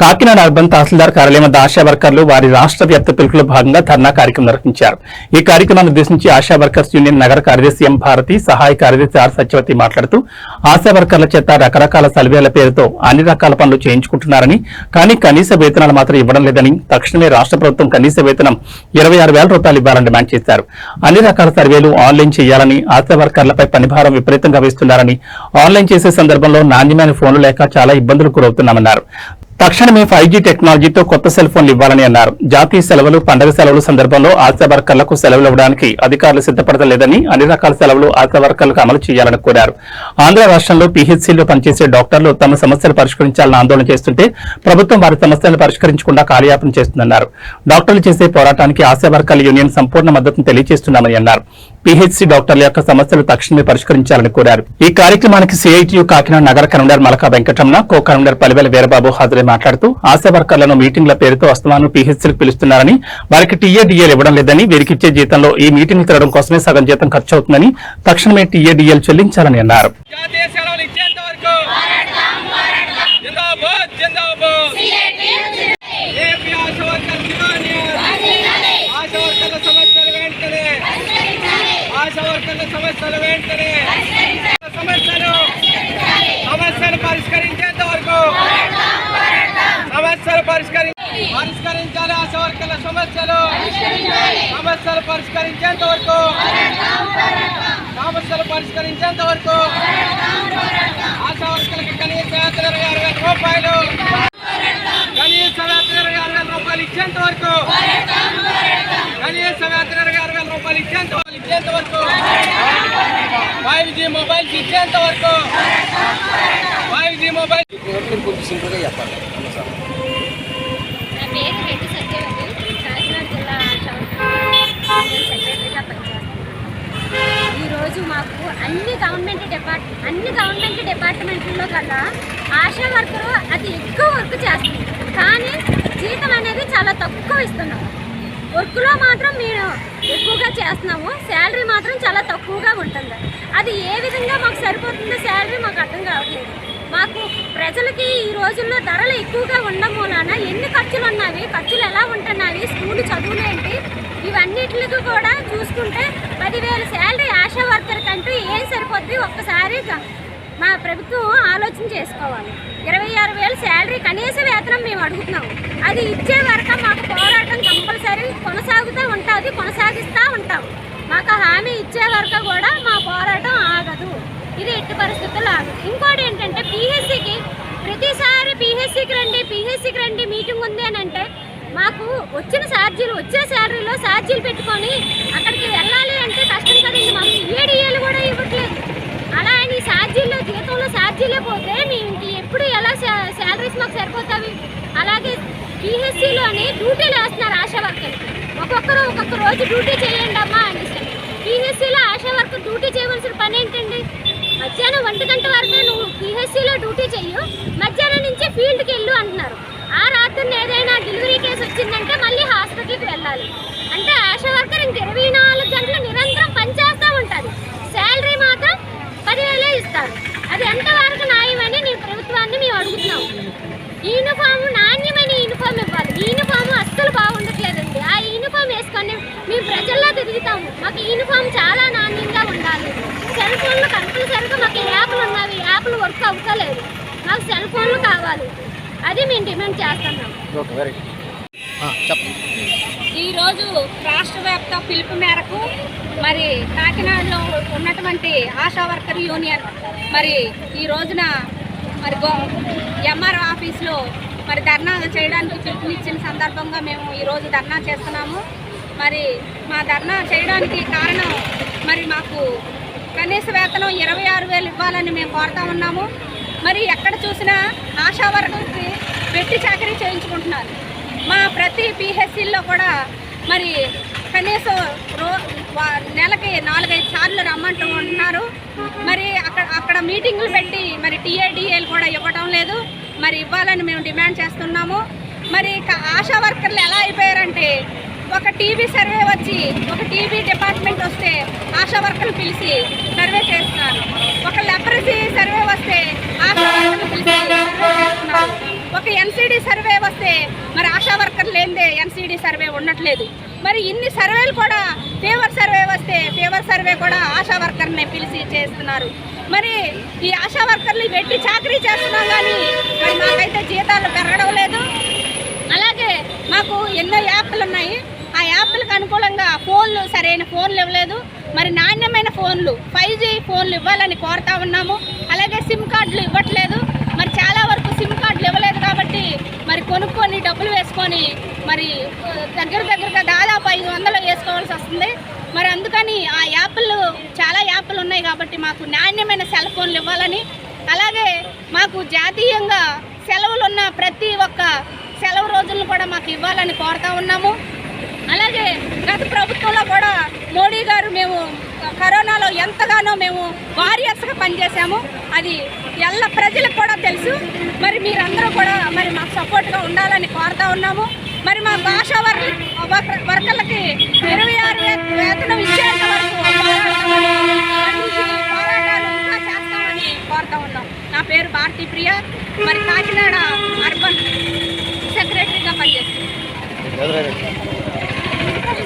Kakinada urban తహసీల్దార్ కార్యాలయం వద్ద ఆశా వర్కర్లు వారి రాష్ట్ర వ్యాప్త పిలుపులో భాగంగా ధర్నా కార్యక్రమం నిర్వహించారు. ఈ కార్యక్రమాన్ని ఉద్దేశించి ఆశా వర్కర్స్ యూనియన్ నగర కార్యదర్శి ఎం భారతి సహాయ కార్యదర్శి ఆర్ సత్యవతి మాట్లాడుతూ ఆశా వర్కర్ల చేత రకరకాల సర్వేల పేరుతో అన్ని రకాల పనులు చేయించుకుంటున్నారని కానీ కనీస వేతనాలు మాత్రం ఇవ్వడం లేదని తక్షణమే రాష్ట్ర ప్రభుత్వం కనీస వేతనం ఇరవై ఆరు వేల రూపాయలు ఇవ్వాలని డిమాండ్ చేశారు. అన్ని రకాల సర్వేలు ఆన్లైన్ చేయాలని ఆశా వర్కర్లపై పనిభారం విపరీతంగా వేస్తున్నారని ఆన్లైన్ చేసే సందర్భంలో నాణ్యమైన ఫోన్లు లేక చాలా ఇబ్బందులు గురవుతున్నామన్నారు. తక్షణమే ఫైవ్ జీ టెక్నాలజీతో కొత్త సెల్ ఫోన్లు ఇవ్వాలని అన్నారు. జాతీయ సెలవులు పండగ సెలవులు సందర్భంలో ఆశా వర్కర్లకు సెలవులు ఇవ్వడానికి అధికారులు సిద్దపడలేదని అన్ని రకాల సెలవులు ఆశా వర్కర్లకు అమలు చేయాలని కోరారు. ఆంధ్ర రాష్ట్రంలో పీహెచ్సీలో పనిచేసే డాక్టర్లు తమ సమస్యలు పరిష్కరించాలని ఆందోళన చేస్తుంటే ప్రభుత్వం వారి సమస్యలను పరిష్కరించకుండా కాలయాపన చేస్తుందన్నారు. డాక్టర్లు చేసే పోరాటానికి ఆశా వర్కర్ల యూనియన్ సంపూర్ణ మద్దతును తెలియజేస్తున్నామని అన్నారు. పీహెచ్సీ డాక్టర్ల యొక్క సమస్యలు తక్షణమే పరిష్కరించాలని కోరారు. ఈ కార్యక్రమానికి సిఐటియు కాకినాడ నగర convener Malaka Venkataramana co convener Palivela Veerababu హాజరై మాట్లాడుతూ ఆశా వర్కర్లను మీటింగ్ల పేరుతో అస్తమాను పీహెచ్సీలకు పిలుస్తున్నారని వారికి టీఏడీఏలు ఇవ్వడం లేదని వీరికి ఇచ్చే జీతంలో ఈ మీటింగ్ తిరగడం కోసమే సగం జీతం ఖర్చు అవుతుందని తక్షణమే టీఏడీఏలు చెల్లించాలని అన్నారు జాతీయ సెలవులు ఇచ్చేంత వరకు జిందాబాద్ జిందాబాద్ AP ASHA worker union ASHA వర్కర్ల సమస్యలు వెంటనే ఆశా వర్కర్ల సమస్యలు వెంటనే సమస్యలు సమస్యలు పరిష్కరించేంత వరకు సమస్యలు పరిష్కరి పరిష్కరించాలి ఆశా వర్కర్ల సమస్యలు సమస్యలు పరిష్కరించేంత వరకు సమస్యలు పరిష్కరించేంత వరకు ఆశా వర్కర్లకు కనీస వేతన ఇరవై ఆరు వేల రూపాయలు కనీస వేతన ఇరవై ఆరు వేల రూపాయలు ఇచ్చేంత వరకు కనీస వేతన ఇరవై ఆరు వేల రూపాయలు ఇచ్చేంత ఇచ్చేంత వరకు ఫైవ్ జీ మొబైల్స్ ఇచ్చేంత వరకు? ఫైవ్ జీ మొబైల్ నా పేరు రెడ్డి సత్యవతి. కాకినాడ జిల్లా ఆశా సెక్రటరీగా ఈరోజు మాకు అన్ని గవర్నమెంట్ డిపార్ట్ అన్ని గవర్నమెంట్ డిపార్ట్మెంట్లో కల్లా ఆశా వర్కరు అతి ఎక్కువ వర్క్ చేస్తుంది కానీ జీతం అనేది చాలా తక్కువ ఇస్తున్నాం. వర్క్లో మాత్రం మేము ఎక్కువగా చేస్తున్నాము. శాలరీ మాత్రం చాలా తక్కువ ఉంటుంది అది ఏ విధంగా మాకు సరిపోతుందో శాలరీ మాకు అర్థం కావట్లేదు మాకు ప్రజలకి ఈ రోజుల్లో ధరలు ఎక్కువగా ఉండడం వలన ఎన్ని ఖర్చులు ఉన్నవి ఖర్చులు ఎలా ఉంటున్నాయి స్కూల్ చదువులు ఏంటి ఇవన్నిటికి కూడా చూసుకుంటే పదివేల శాలరీ ఆశా వర్కర్ కంటూ ఏం సరిపోద్ది? ఒక్కసారి మా ప్రభుత్వం ఆలోచన చేసుకోవాలి. ఇరవై ఆరు వేల శాలరీ కనీస వేతనం మేము అడుగుతున్నాం. అది ఇచ్చే వరకు మాకు పోరాటం కంపల్సరీ కొనసాగుతూ ఉంటుంది కొనసాగిస్తూ ఉంటాం. మాకు హామీ ఇచ్చే వరకు కూడా మా పోరాటం ఆగదు. ఇది ఎట్టి పరిస్థితుల్లో ఆగదు. ఇంకోటి ఏంటంటే పిహెచ్సికి ప్రతిసారి పిహెచ్సికి రండి పిహెచ్సికి రండి మీటింగ్ ఉంది అని అంటే మాకు వచ్చిన ఛార్జీలు వచ్చే శాలరీలో ఛార్జీలు పెట్టుకొని అక్కడికి వెళ్ళాలి అంటే కష్టం కదండి మాకు. ఏడిఏలు కూడా ఇవ్వట్లేదు. అలా అని ఛార్జీల్లో జీతంలో ఛార్జీలే పోతే మేము ఎప్పుడు ఎలా శాలరీస్ మాకు సరిపోతావి అలాగే పిహెచ్సిలోని డ్యూటీలు వేస్తున్నారు ఆశా వర్కర్లు. ఒక్కొక్కరు ఒక్కొక్క రోజు డ్యూటీ చేయండి అమ్మా అనేసి పిహెచ్సిలో ఆశా వర్కర్ డ్యూటీ చేయవలసిన పని ఏంటండి? మధ్యాహ్నం ఒంటి గంట వరకు నువ్వు పిహెచ్సిలో డ్యూటీ చెయ్యు. మధ్యాహ్నం నుంచి ఫీల్డ్కి వెళ్ళు అంటున్నారు. ఆ రాత్రి ఏదైనా డెలివరీ కేసు వచ్చిందంటే మళ్ళీ హాస్పిటల్కి వెళ్ళాలి. అంటే ఆశా వర్కర్ ఇంక ఇరవై నాలుగు గంటలు నిరంతరం పనిచేస్తూ ఉంటుంది శాలరీ మాత్రం పదివేలే ఇస్తారు అది ఎంతవరకు న్యాయమని నేను ప్రభుత్వాన్ని మేము అడుగుతున్నాం యూనిఫామ్ నాణ్యమైన యూనిఫామ్ ఇవ్వాలి యూనిఫామ్ అస్సలు బాగుండట్లేదండి ఆ యూనిఫామ్ వేసుకొని మేము ప్రజల్లో తిరుగుతాము మాకు యూనిఫామ్ చాలా నాణ్యంగా ఉండాలి సెల్ ఫోన్లు కంపల్సరీగా మాకు యాప్లు ఉన్నవి యాప్లు వర్క్ అవ్వలేదు మాకు సెల్ ఫోన్లు కావాలి. అది మేము డిమాండ్ చేస్తున్నాం ఈరోజు రాష్ట్ర వ్యాప్త పిలుపు మేరకు మరి కాకినాడలో ఉన్నటువంటి ఆశా వర్కర్ యూనియన్ మరి ఈ రోజున మరి ఎంఆర్ఓ ఆఫీస్లో మరి ధర్నా చేయడానికి పిలుపునిచ్చిన సందర్భంగా మేము ఈరోజు ధర్నా చేస్తున్నాము. మరి మా ధర్నా చేయడానికి కారణం మరి మాకు కనీస వేతనం ఇరవై ఆరు వేలు ఇవ్వాలని మేము కోరుతా ఉన్నాము. మరి ఎక్కడ చూసినా ఆశా వర్గంకి పెట్టి చాకరీ చేయించుకుంటున్నారు. మా ప్రతి పిహెచ్సిల్లో కూడా మరి కనీసం రో నెలకి నాలుగైదు సార్లు రమ్మంటూ ఉంటున్నారు. మరి అక్కడ అక్కడ మీటింగులు పెట్టి మరి టీఏడిఏలు కూడా ఇవ్వటం లేదు. మరి ఇవ్వాలని మేము డిమాండ్ చేస్తున్నాము. మరి ఆశా వర్కర్లు ఎలా అయిపోయారంటే ఒక టీవీ సర్వే వచ్చి ఒక టీవీ డిపార్ట్మెంట్ వస్తే ఆశా వర్కర్లు పిలిచి సర్వే చేస్తున్నారు. ఒక లెబరసీ సర్వే వస్తే ఆశా వర్కర్లు పిలిచి సర్వే చేస్తున్నారు. ఒక ఎన్సీడీ సర్వే వస్తే మరి ఆశా వర్కర్ లేనిదే ఎన్సీడీ సర్వే ఉండట్లేదు. మరి ఇన్ని సర్వేలు కూడా ఫీవర్ సర్వే వస్తే ఫీవర్ సర్వే కూడా ఆశా వర్కర్ని పిలిచి చేస్తున్నారు. మరి ఈ ఆశా వర్కర్లు పెట్టి చాకరీ చేస్తున్నాం కానీ మరి మాకైతే జీతాలు పెరగడం లేదు. అలాగే మాకు ఎన్నో యాప్లు ఉన్నాయి. ఆ యాప్లకు అనుకూలంగా ఫోన్లు సరైన ఫోన్లు ఇవ్వలేదు. మరి నాణ్యమైన ఫోన్లు ఫైవ్ జీ ఫోన్లు ఇవ్వాలని కోరుతా ఉన్నాము. అలాగే సిమ్ కార్డులు ఇవ్వట్లేదు. మరి చాలా వరకు సిమ్ కార్డులు ఇవ్వలేదు కాబట్టి మరి కొనుక్కొని డబ్బులు వేసుకొని మరి దగ్గర దగ్గరగా దాదాపు ఐదు వందలు వేసుకోవాల్సి వస్తుంది. మరి అందుకని ఆ యాప్లు చాలా యాప్లు ఉన్నాయి కాబట్టి మాకు నాణ్యమైన సెల్ ఫోన్లు ఇవ్వాలని అలాగే మాకు జాతీయంగా సెలవులు ఉన్న ప్రతి ఒక్క సెలవు రోజులను కూడా మాకు ఇవ్వాలని కోరుతా ఉన్నాము. అలాగే గత ప్రభుత్వంలో కూడా మోడీ గారు మేము కరోనాలో ఎంతగానో మేము వారియర్స్గా పనిచేసాము అది ఎల్ల ప్రజలకు కూడా తెలుసు. మరి మీరందరూ కూడా మరి మాకు సపోర్ట్గా ఉండాలని కోరుతా ఉన్నాము. మరి మా భాష వర్క్ వర్కర్లకి ఇరవై ఆరు వేతనం ఇచ్చే చేస్తామని కోరుతా ఉన్నాం. నా పేరు భారతీ ప్రియ. మరి కాకినాడ అర్బన్ సెక్రటరీగా పనిచేస్తుంది